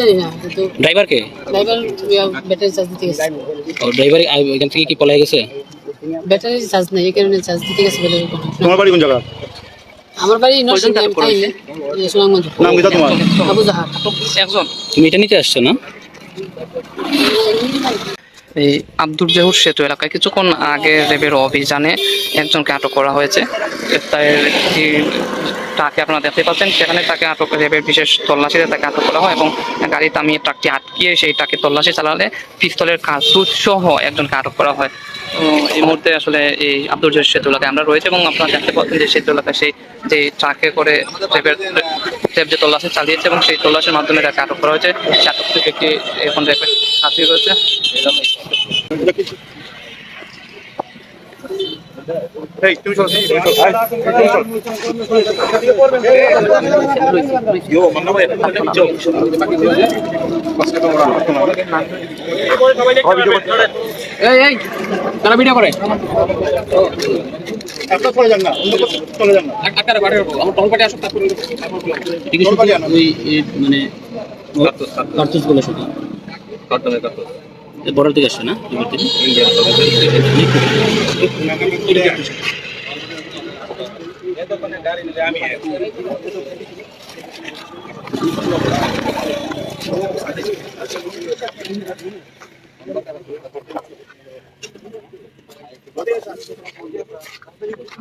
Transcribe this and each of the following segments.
জানি না কিন্তু ড্রাইভারকে? ড্রাইভার ব্যাটারি চার্জ দিতে গেছে। ও ড্রাইভার এখান থেকে কি পলাই গেছে? ব্যাটারি চার্জ নাই এই কারণে চার্জ দিতে গেছে বলে তোমার বাড়ি কোন জায়গা? আমার বাড়ি নরসিংদী আমি সুনামগঞ্জ। নাম কি তোমার? আবু জাহার একজন তুমি এটা নিতে আসছো না? এই আব্দুর জাহুর সেতু এলাকায় কিছুক্ষণ আগে রেবের অভিযানে একজনকে আটক করা হয়েছে। তার একটি ট্রাকে আপনারা দেখতে পাচ্ছেন, সেখানে তাকে আটক রেবের বিশেষ তল্লাশিতে তাকে আটক করা হয় এবং গাড়ি থামিয়ে ট্রাকটি আটকিয়ে সেই ট্রাকে তল্লাশি চালালে পিস্তলের কার্তুজ সহ একজনকে আটক করা হয়। এই মুহূর্তে আসলে এই আব্দুল জহুর সেতু এলাকায় আমরা রয়েছে এবং আপনারা দেখতে পাচ্ছেন যে সেতু এলাকায় সেই যে ট্রাকে করে রেবের রেব যে তল্লাশি চালিয়েছে এবং সেই তল্লাশির মাধ্যমে তাকে আটক করা হয়েছে। সে আটক থেকে একটি এখন রেবের হাতিয়ে রয়েছে। এই। তারা ভিডিও করে। আপনারা চলে যান না অন্য চলে যান না। আকারে বাড়ি আমার আসুক তারপর ঠিক ওই মানে শুধু বর্ডার থেকে আসছে না এবার থেকে?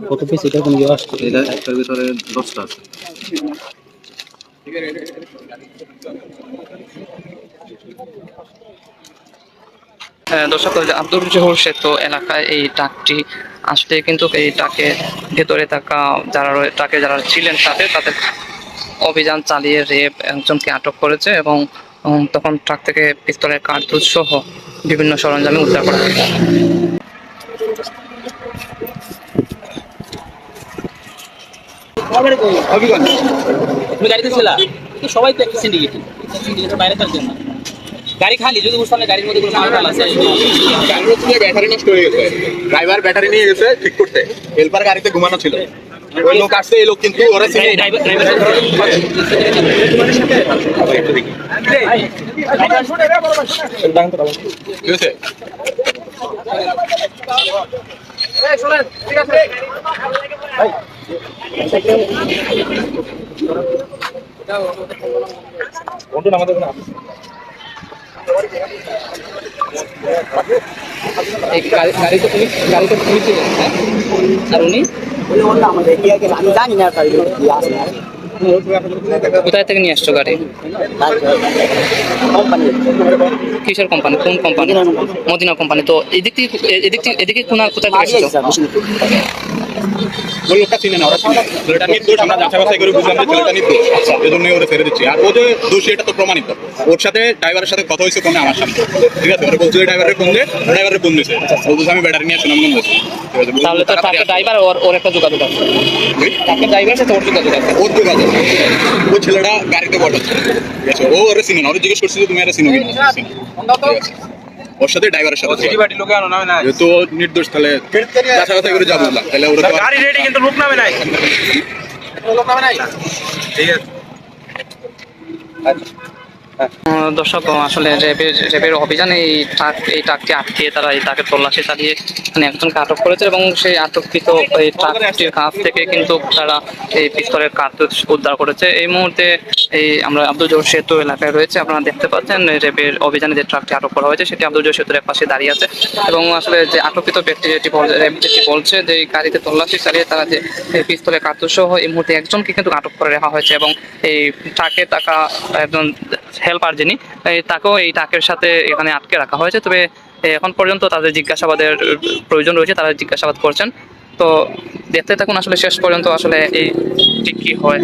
কত পিস এটা কোন ইয়ে আসছে? এটা একটার ভিতরে দশটা আছে। হ্যাঁ, দর্শক যে আব্দুল জহুর সেতু এলাকায় এই ট্রাকটি আসতে কিন্তু এই ট্রাকের ভেতরে থাকা যারা ট্রাকে যারা ছিলেন সাথে তাদের অভিযান চালিয়ে রেপ একজনকে আটক করেছে এবং তখন ট্রাক থেকে পিস্তলের কার্তুজ সহ বিভিন্ন সরঞ্জামে উদ্ধার করা হয় তুমি গাড়িতে ছিলা? সবাই তো একটা সিন্ডিকেট সিন্ডিকেটের বাইরে থাকবেন না। গাড়ি খালি যদি বুঝতাম গাড়ির মধ্যে কোনো মাল আছে। গাড়ির হচ্ছে ব্যাটারি নষ্ট হয়ে গেছে। ড্রাইভার ব্যাটারি নিয়ে গেছে ঠিক করতে। হেল্পার গাড়িতে ঘুমানো ছিল। ওই লোক আসছে এই লোক কিন্তু ওরা চিনে। ড্রাইভার ঠিক আছে। কোনটা আমাদের না এই গাড়ি গাড়ি তো তুমি গাড়ি তো তুমি ছিলেন হ্যাঁ? আর উনি? আমি জানি না কোথায় থেকে নিয়ে আসছো গাড়ি? কোম্পানি। কিসের কোম্পানি কোন কোম্পানি মদিনা কোম্পানি তো এদিক থেকে এদিক থেকে এদিকে কোন কোথায় থেকে এসছো? ওই লোকটা চিনে না ওরা চিনে ছেলেটা নির্দোষ আমরা যাচাই বাছাই করে বুঝলাম যে ছেলেটা নির্দোষ। এজন্যই ওরা ছেড়ে দিচ্ছি। আর ও যে দোষী এটা তো প্রমাণিত। ওর সাথে ড্রাইভারের সাথে কথা হয়েছে ফোনে আমার সামনে। ঠিক আছে? ওরা বলছে ড্রাইভারের ফোন দে ড্রাইভারের ফোন দিয়েছে ও বলছে আমি ব্যাটারি নিয়ে সুনামগঞ্জ যাচ্ছি তাহলে তো ট্রাকের ড্রাইভার ওর ওর একটা যোগাযোগ আছে। ট্রাকের ড্রাইভার সাথে ওর যোগাযোগ আছে। ওর যোগাযোগ ওই ছেলেটা গাড়িতে বসাচ্ছে। ও ওরা চিনে না জিজ্ঞেস করছে তুমি আরে সিনো কিনা। ওর সাথে ড্রাইভারের সাথে যেহেতু ও নির্দোষ তাহলে যাচাই বাছাই করে যাব বুঝলাম তাহলে ওরা তো আর- গাড়ি রেডি কিন্তু লোক নামে নাই। আহ, দর্শক আসলে র্যাবের র্যাবের অভিযানে এই ট্রাক, এই ট্রাকটি আটকিয়ে তারা এই ট্রাকের তল্লাশি চালিয়ে মানে একজনকে আটক করেছে এবং সেই আটককৃত এই ট্রাকটির কাছ থেকে কিন্তু তারা এই পিস্তলের কার্তুজ উদ্ধার করেছে। এই মুহূর্তে এই আমরা আব্দুল জোর সেতু এলাকায় রয়েছে, আপনারা দেখতে পাচ্ছেন র্যাবের অভিযানে যে ট্রাকটি আটক করা হয়েছে, সেটি আব্দুল জোর সেতুর এক পাশে দাঁড়িয়ে আছে এবং আসলে যে আটককৃত ব্যক্তি যেটি র্যাব যেটি বলছে যে এই গাড়িতে তল্লাশি চালিয়ে তারা যে পিস্তলের কার্তুজ সহ এই মুহূর্তে একজনকে কিন্তু আটক করে রাখা হয়েছে এবং এই ট্রাকে থাকা একজন হেল্পার যিনি তাকেও এই ট্রাকের সাথে এখানে আটকে রাখা হয়েছে। তবে এখন পর্যন্ত তাদের জিজ্ঞাসাবাদের প্রয়োজন রয়েছে, তারা জিজ্ঞাসাবাদ করছেন। তো দেখতে থাকুন, আসলে শেষ পর্যন্ত আসলে এই ঠিক কি হয়।